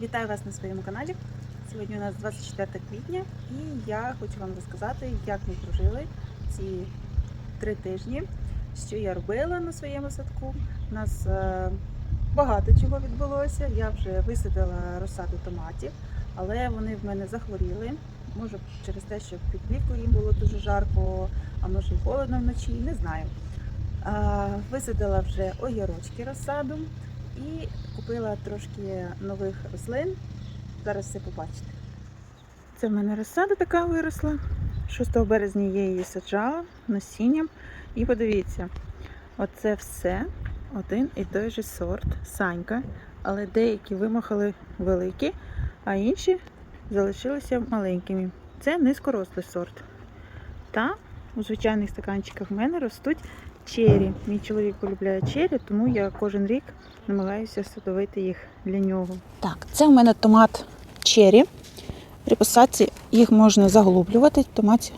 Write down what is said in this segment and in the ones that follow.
Вітаю вас на своєму каналі. Сьогодні у нас 24 квітня і я хочу вам розказати, як ми прожили ці три тижні, що я робила на своєму садку. У нас е, багато чого відбулося. Я вже висадила розсаду томатів, але вони в мене захворіли. Може через те, що під влітку їм було дуже жарко, а може і холодно вночі, не знаю. Висадила вже огірочки розсаду і купила трошки нових рослин. Зараз все побачите. Це в мене розсада така виросла. 6 березня я її саджала насінням. І подивіться, оце все один і той же сорт Санька, але деякі вимахали великі, а інші залишилися маленькими. Це низькорослий сорт. Та у звичайних стаканчиках в мене ростуть чері. Мій чоловік полюбляє чері, тому я кожен рік намагаюся садовити їх для нього. Так, це у мене томат чері. При посадці їх можна заглублювати. Томат,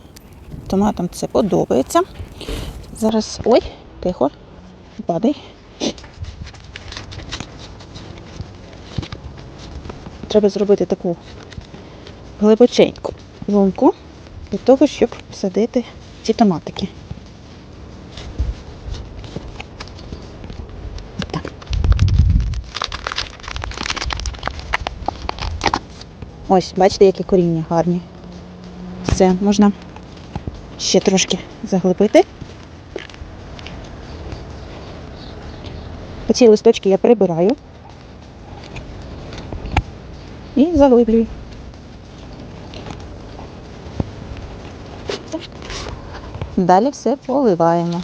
томатам це подобається. Зараз. Ой, тихо, падай. Треба зробити таку глибоченьку лунку для того, щоб садити ці томатики. Ось, бачите, які коріння гарні. Все, можна ще трошки заглибити. Оці листочки я прибираю і заглиблюю. Далі все поливаємо.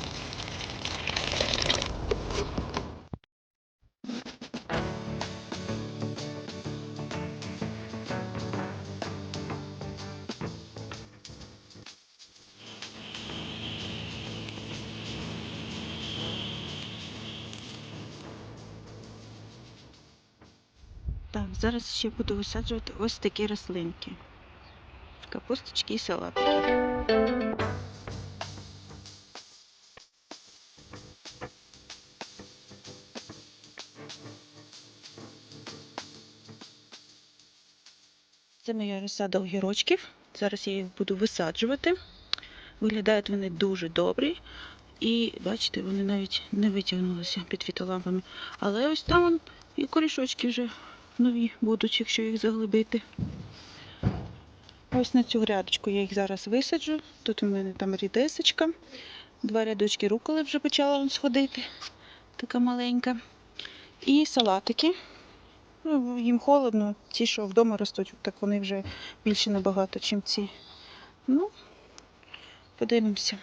Так, зараз ще буду висаджувати ось такі рослинки. Капусточки і салатики. Це моя розсада огірочків. Зараз я їх буду висаджувати. Виглядають вони дуже добрі. І бачите, вони навіть не витягнулися під фітолампами. Але ось там і корішочки вже нові будуть, якщо їх заглибити. Ось на цю грядочку я їх зараз висаджу. Тут у мене там рідесочка. Два рядочки руколи вже почала сходити. Така маленька. І салатики. Ну, їм холодно, ті, що вдома ростуть, так вони вже більше набагато, ніж ці. Ну, подивимося.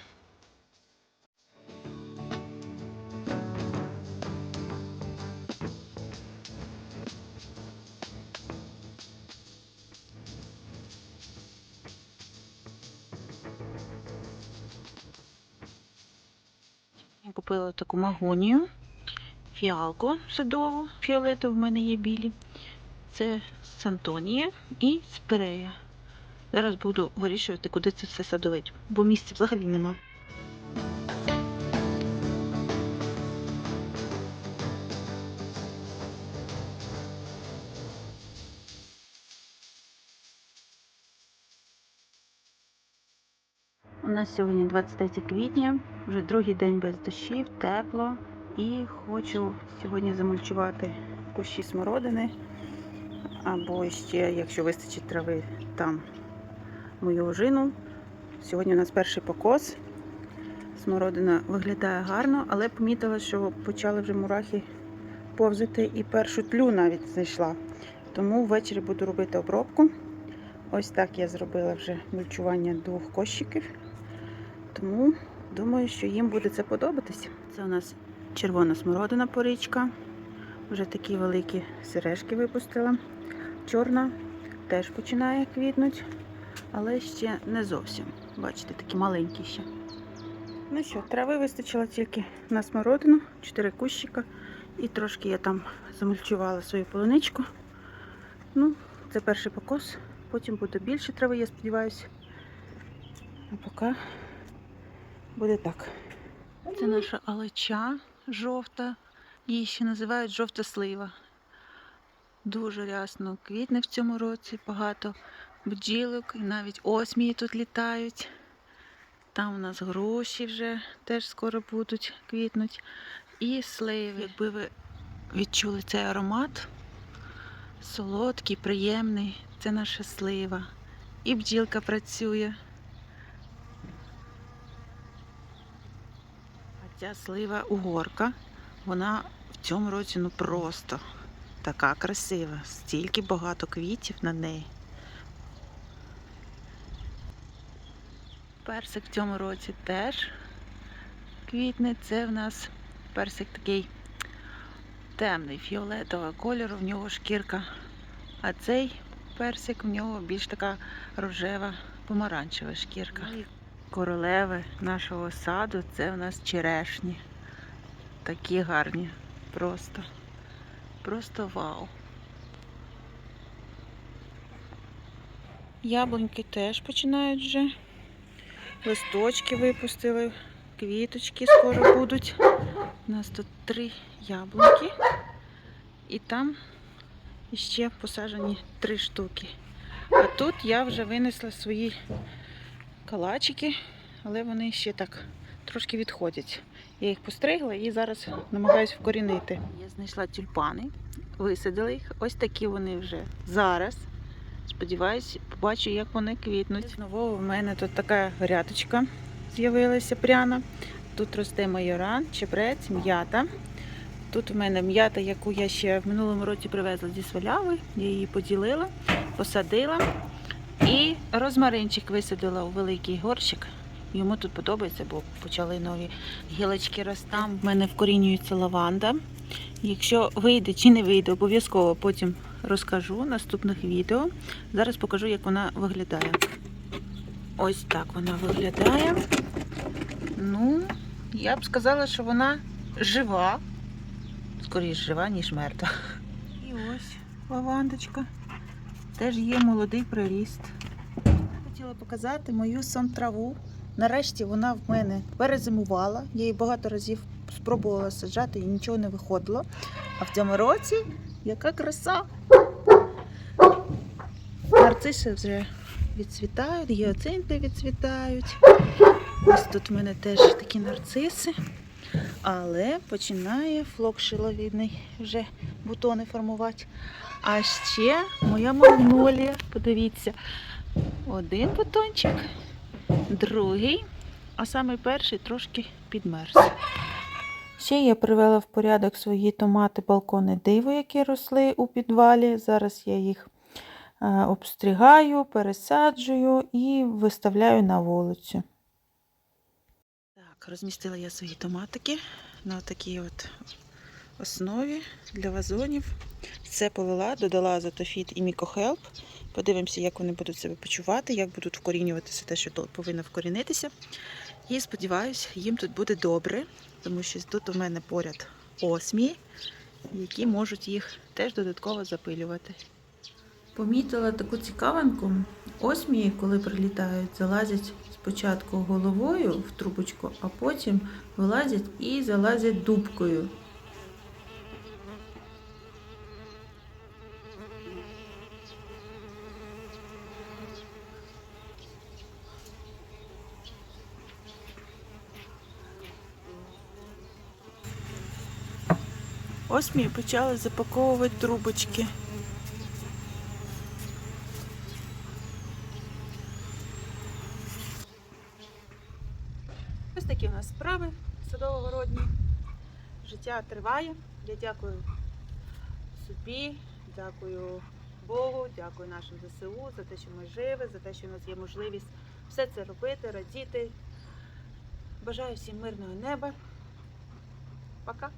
Купила таку магонію, фіалку садову, фіолетову в мене є білі. Це Сантонія і спирея. Зараз буду вирішувати, куди це все садовити, бо місця взагалі нема. У нас сьогодні 23 квітня, вже другий день без дощів, тепло. І хочу сьогодні замульчувати кущі смородини. Або ще, якщо вистачить трави, там мою ожину. Сьогодні у нас перший покос. Смородина виглядає гарно, але помітила, що почали вже мурахи повзати і першу тлю навіть знайшла. Тому ввечері буду робити обробку. Ось так я зробила вже мульчування двох кощиків. Тому думаю, що їм буде це подобатися. Це у нас червона смородина порічка. Вже такі великі сережки випустила. Чорна теж починає квітнути, але ще не зовсім. Бачите, такі маленькі ще. Ну що, трави вистачило тільки на смородину, 4 кущика. І трошки я там замульчувала свою полуничку. Ну, це перший покос. Потім буде більше трави, я сподіваюся. А поки буде так. Це наша алеча жовта. Її ще називають жовта слива. Дуже рясно квітне в цьому році, багато бджілок, навіть осмії тут літають. Там у нас груші вже теж скоро будуть квітнуть. І сливи. Якби ви відчули цей аромат, солодкий, приємний, це наша слива. І бджілка працює. Ця слива угорка, вона в цьому році ну просто така красива. Стільки багато квітів на неї. Персик в цьому році теж квітне. Це в нас персик такий темний, фіолетового кольору, в нього шкірка. А цей персик в нього більш така рожева, помаранчева шкірка. Королеви нашого саду це в нас черешні. Такі гарні. Просто. Просто вау. Яблуньки теж починають вже. Листочки випустили, квіточки скоро будуть. У нас тут три яблуньки. І там ще посаджені три штуки. А тут я вже винесла свої калачики, але вони ще так трошки відходять. Я їх постригла і зараз намагаюся вкорінити. Я знайшла тюльпани, висадила їх. Ось такі вони вже зараз. Сподіваюсь, побачу, як вони квітнуть. Знову в мене тут така грядочка з'явилася пряна. Тут росте майоран, чебрець, м'ята. Тут в мене м'ята, яку я ще в минулому році привезла зі сваляви. Я її поділила, посадила. І розмаринчик висадила у великий горщик. Йому тут подобається, бо почали нові гілочки рости. Там в мене вкорінюється лаванда. Якщо вийде чи не вийде, обов'язково потім розкажу в наступних відео. Зараз покажу, як вона виглядає. Ось так вона виглядає. Ну, я б сказала, що вона жива. Скоріше жива, ніж мертва. І ось лавандочка. Теж є молодий приріст. Хотіла показати мою сон-траву. Нарешті вона в мене перезимувала. Я її багато разів спробувала саджати і нічого не виходило. А в цьому році яка краса! Нарциси вже відцвітають, гіацинти відцвітають. Ось тут в мене теж такі нарциси. Але починає флок шиловідний вже бутони формувати. А ще моя магнолія, подивіться, один бутончик, другий, а самий перший трошки підмерз. Ще я привела в порядок свої томати балкони диво, які росли у підвалі. Зараз я їх е, обстригаю, пересаджую і виставляю на вулицю. Так, розмістила я свої томатики на такій от основі для вазонів. Все полила, додала азотофіт і мікохелп. Подивимося, як вони будуть себе почувати, як будуть вкорінюватися те, що повинно вкорінитися. І сподіваюся, їм тут буде добре, тому що тут у мене поряд осмії, які можуть їх теж додатково запилювати. Помітила таку цікавинку. Осмії, коли прилітають, залазять спочатку головою в трубочку, а потім вилазять і залазять дубкою. Осмії почали запаковувати трубочки. Ось такі у нас справи садово-городні. Життя триває. Я дякую собі, дякую Богу, дякую нашим ЗСУ за те, що ми живі, за те, що у нас є можливість все це робити, радіти. Бажаю всім мирного неба. Пока.